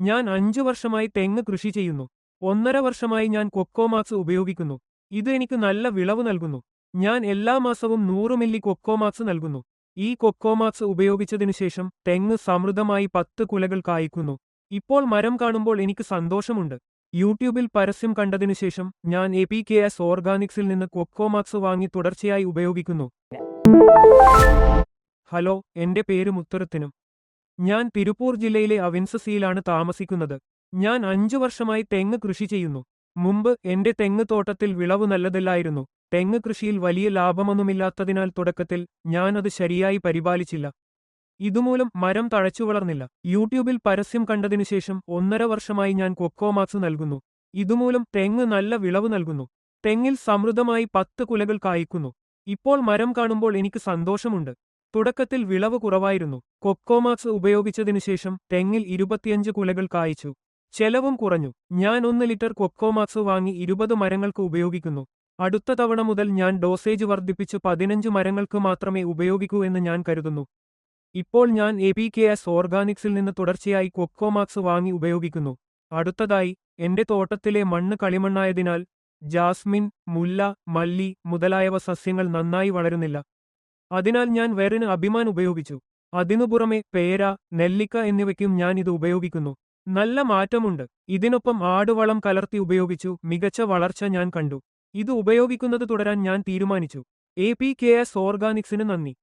ഞാൻ അഞ്ചു വർഷമായി തെങ്ങ് കൃഷി ചെയ്യുന്നു. ഒന്നര വർഷമായി ഞാൻ കൊക്കോമാക്സ് ഉപയോഗിക്കുന്നു. ഇത് എനിക്ക് നല്ല വിളവ് നൽകുന്നു. ഞാൻ എല്ലാ മാസവും നൂറ് മില്ലി കൊക്കോമാക്സ് നൽകുന്നു. ഈ കൊക്കോമാക്സ് ഉപയോഗിച്ചതിനു ശേഷം തെങ്ങ് സമൃദ്ധമായി പത്ത് കുലകൾ കായ്ക്കുന്നു. ഇപ്പോൾ മരം കാണുമ്പോൾ എനിക്ക് സന്തോഷമുണ്ട്. യൂട്യൂബിൽ പരസ്യം കണ്ടതിനു ശേഷം ഞാൻ എ പി കെ എസ് ഓർഗാനിക്സിൽ നിന്ന് കൊക്കോമാക്സ് വാങ്ങി തുടർച്ചയായി ഉപയോഗിക്കുന്നു. ഹലോ എന്റെ പേര് മുത്തരത്തിനും. ഞാൻ തിരുപ്പൂർ ജില്ലയിലെ അവിൻസസിയിലാണ് താമസിക്കുന്നത്. ഞാൻ അഞ്ചു വർഷമായി തെങ്ങ് കൃഷി ചെയ്യുന്നു. മുമ്പ് എന്റെ തെങ്ങ് തോട്ടത്തിൽ വിളവ് നല്ലതല്ലായിരുന്നു. തെങ്ങ് കൃഷിയിൽ വലിയ ലാഭമൊന്നുമില്ലാത്തതിനാൽ തുടക്കത്തിൽ ഞാൻ അത് ശരിയായി പരിപാലിച്ചില്ല. ഇതുമൂലം മരം തഴച്ചു വളർന്നില്ല. യൂട്യൂബിൽ പരസ്യം കണ്ടതിനുശേഷം ഒന്നര വർഷമായി ഞാൻ കൊക്കോമാക്സ് നൽകുന്നു. ഇതുമൂലം തെങ്ങ് നല്ല വിളവ് നൽകുന്നു. തെങ്ങിൽ സമൃദ്ധമായി പത്ത് കുലകൾ കായ്ക്കുന്നു. ഇപ്പോൾ മരം കാണുമ്പോൾ എനിക്ക് സന്തോഷമുണ്ട്. തുടക്കത്തിൽ വിളവ് കുറവായിരുന്നു. കൊക്കോമാക്സ് ഉപയോഗിച്ചതിനുശേഷം തെങ്ങിൽ ഇരുപത്തിയഞ്ച് കുലകൾ കായ്ച്ചു. ചെലവും കുറഞ്ഞു. ഞാൻ ഒന്ന് ലിറ്റർ കൊക്കോമാക്സ് വാങ്ങി ഇരുപത് മരങ്ങൾക്ക് ഉപയോഗിക്കുന്നു. അടുത്ത തവണ മുതൽ ഞാൻ ഡോസേജ് വർദ്ധിപ്പിച്ച് പതിനഞ്ച് മരങ്ങൾക്ക് മാത്രമേ ഉപയോഗിക്കൂ എന്ന് ഞാൻ കരുതുന്നു. ഇപ്പോൾ ഞാൻ എ പി കെ എസ് ഓർഗാനിക്സിൽ നിന്ന് തുടർച്ചയായി കൊക്കോമാക്സ് വാങ്ങി ഉപയോഗിക്കുന്നു. അടുത്തതായി എന്റെ തോട്ടത്തിലെ മണ്ണ് കളിമണ്ണായതിനാൽ ജാസ്മിൻ മുല്ല മല്ലി മുതലായവ സസ്യങ്ങൾ നന്നായി വളരുന്നില്ല. അതിനാൽ ഞാൻ വേറിന് അഭിമാൻ ഉപയോഗിച്ചു. അതിനു പുറമെ പേര നെല്ലിക്ക എന്നിവയ്ക്കും ഞാൻ ഇത് ഉപയോഗിക്കുന്നു. നല്ല മാറ്റമുണ്ട്. ഇതിനൊപ്പം ആടുവളം കലർത്തി ഉപയോഗിച്ചു. മികച്ച വളർച്ച ഞാൻ കണ്ടു. ഇത് ഉപയോഗിക്കുന്നത് തുടരാൻ ഞാൻ തീരുമാനിച്ചു. എ പി കെ എസ് ഓർഗാനിക്സിന് നന്ദി.